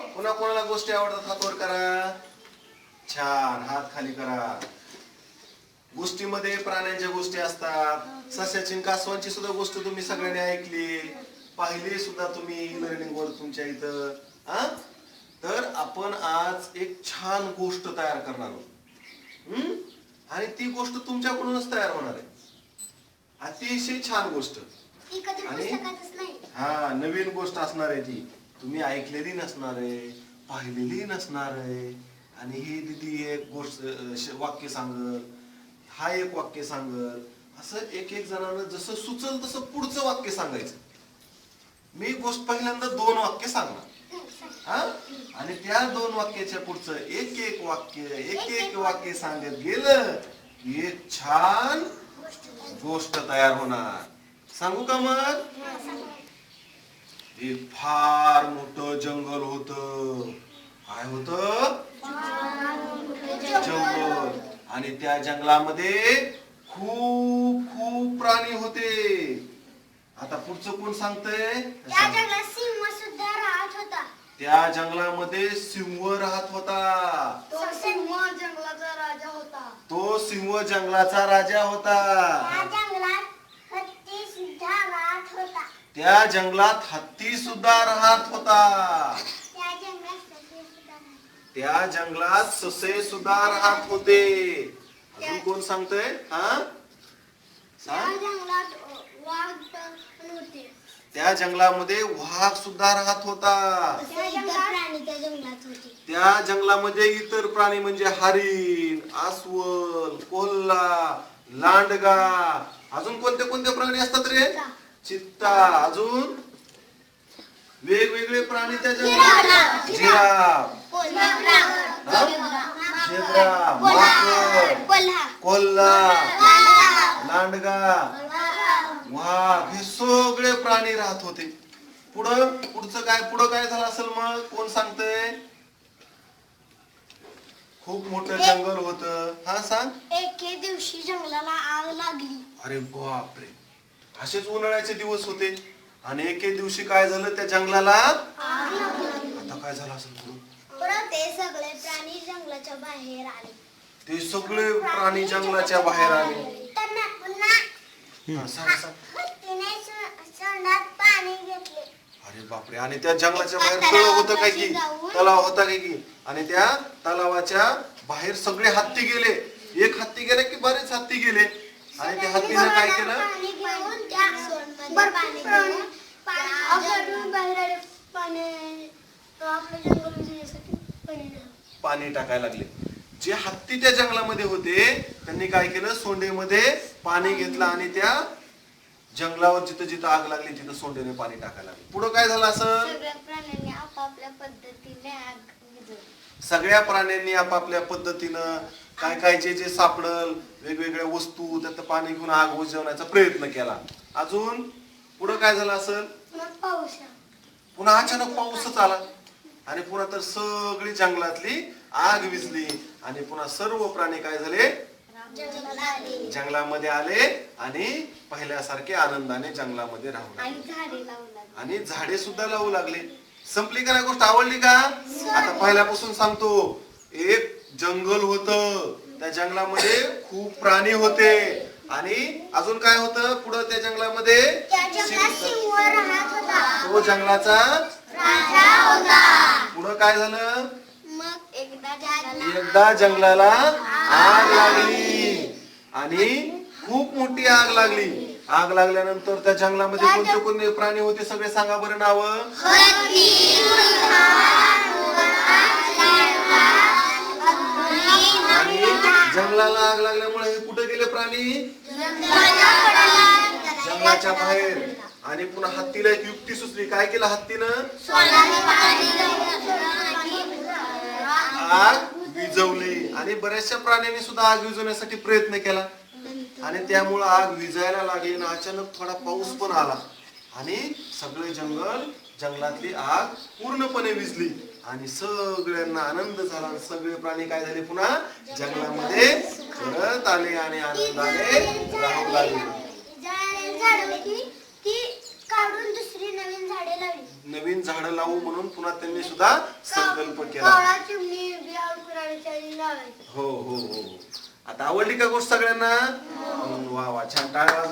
पुन्हा कोणाला गोष्टी आवडतात हात वर करा. छान हात खाली करा. गोष्टीमध्ये प्राण्यांच्या गोष्टी असतात. सस्याची कासवांची सुद्धा गोष्ट तुम्ही सगळ्यांनी ऐकली. पाहिली सुद्धा तुम्ही लर्निंग वर तुमच्या इथं. हा? तर आपण आज एक छान गोष्ट तयार करणार आहोत. हम्म? आणि ती गोष्ट तुमच्याकडूनच तयार होणार आहे. अतिशय छान गोष्ट. आणि? हा नवीन गोष्ट असणार आहे ती. तुम्ही ऐकलेली नसणार आहे पाहिलेली नसणार आहे. आणि ही दिदी एक गोष्ट वाक्य सांगत हा एक वाक्य सांगत असं एक एक जणांना जसं सुचल तसं पुढचं वाक्य सांगायचं. मी गोष्ट पहिल्यांदा दोन वाक्य सांगणार. हा? आणि त्या दोन वाक्याच्या पुढचं एक एक वाक्य एक एक वाक्य सांगत गेलं एक छान गोष्ट तयार होणार. सांगू का मग? एक फार मोठं जंगल होत. काय होत? जंगल. आणि त्या जंगलामध्ये खूप खूप प्राणी होते. आता पुढचं कोण सांगतंय? त्या जगात सिंह सुद्धा राहत होता. त्या जंगलामध्ये सिंह राहत होता. तो सिंह जंगलाचा राजा होता. तो सिंह जंगलाचा राजा होता त्या जंगलात हत्ती सुद्धा राहत होता त्या जंगलात हत्ती सुद्धा राहत होता. त्या जंगलात ससे सुद्धा राहत त्या जंगलात ससे सुद्धा राहत होते. अजून कोण सांगतय? हा? त्या जंगलामध्ये वाघ सुद्धा राहत होता. त्या जंगलात प्राणी त्या जंगलात होते. त्या जंगलामध्ये इतर प्राणी म्हणजे हरिण अस्वल कोल्हा लांडगा. अजून कोणते कोणते प्राणी असतात रे? चित्ता अजून? वेगवेगळे प्राणी त्या जंगलात जिराफ? झेब्रा माकड. कोल्हा. लांडगा. हे सगळे प्राणी राहत होते. पुढं? पुढचं काय? पुढं काय झालं असेल मग? कोण सांगतंय? खूप मोठं जंगल होत. हा सांग. एके दिवशी जंगलाला आग लागली. अरे बापरे. असेच उन्हाळ्याचे दिवस होते. आणि एके दिवशी काय झालं त्या जंगलाला? आता काय झालं असेल परत ते सगळे प्राणी जंगलाच्या बाहेर आले. ते सगळे प्राणी जंगलाच्या बाहेर आले. त्यांना पुन्हा हा, सांग सांग. हत्तीने स- सोंडात पाणी घेतले. अरे बापरे आणि त्या जंगलाच्या बाहेर तळ होतं काय की? तलाव होता काय की? आणि त्या तलावाच्या बाहेर सगळे हत्ती गेले. एक हत्ती गेले की बरेच हत्ती गेले. आणि त्या हत्तीनं काय केलं? पाणी घेऊन त्या सोंडमध्ये पाणी घेऊन पाणी बाहेर टाकायला लागले. जे हत्ती त्या जंगलामध्ये होते त्यांनी काय केलं? सोंडेमध्ये पाणी घेतलं आणि त्या जंगलावर जिथं जिथं आग लागली तिथं सोंडेने पाणी टाकायला लागले. पुढं काय झालं असं? सगळ्या प्राण्यांनी आपापल्या पद्धतीने आग विझवली. सगळ्या प्राण्यांनी आपापल्या पद्धतीनं काय काय जे जे सापडल वेगवेगळ्या वस्तू त्यात पाणी घेऊन आग विझवण्याचा प्रयत्न केला. अजून पुढं काय झालं असेल? मग पाऊस आला. पुन्हा अचानक पाऊसच आला. आणि पुन्हा तर सगळी जंगलातली आग विझली. आणि पुन्हा सर्व प्राणी काय झाले? जंगलात आले. जंगलामध्ये आले आणि पहिल्यासारखे आनंदाने जंगलामध्ये राहू लागले. आणि झाडे लावू लागले. आणि झाडे सुद्धा लावू लागले. संपली का नाही गोष्ट? आवडली का? आता पहिल्यापासून सांगतो. एक जंगल होत. त्या जंगलामध्ये खूप प्राणी होते. आणि अजून काय होतं? पुढं त्या जंगलामध्ये तो जंगलाचा राजा होता. पुढं काय झालं? मग एकदा जंगलाला एकदा जंगलाला आग लागली. आणि खूप मोठी आग लागली. आग लागल्यानंतर त्या जंगलामध्ये कोणते कोणते प्राणी होते? सगळे सांगा बरं नाव. जंगलाला आग लागल्यामुळे हे कुठे गेले प्राणी? जंगलाच्या बाहेर. आणि पुन्हा हत्तीला एक युक्ती सुचली. काय केलं हत्तीनं? आग विझवली. आणि बऱ्याचशा प्राण्यांनी सुद्धा आग विझवण्यासाठी प्रयत्न केला. आणि त्यामुळं आग विजायला लागली आणि अचानक थोडा पाऊस पण आला. आणि सगळे जंगल जंगलातली आग पूर्णपणे विजली आणि सगळ्यांना आनंद झाला. आणि सगळे प्राणी काय झाले पुन्हा? जंगलामध्ये परत आले आणि आनंदाने राहू लागले. नवीन झाडे लावू म्हणून पुन्हा त्यांनी सुद्धा संकल्प केला. हो हो हो हो. आता आवडली का गोष्ट सगळ्यांना? हम्म, वा वा. छान टाळ्या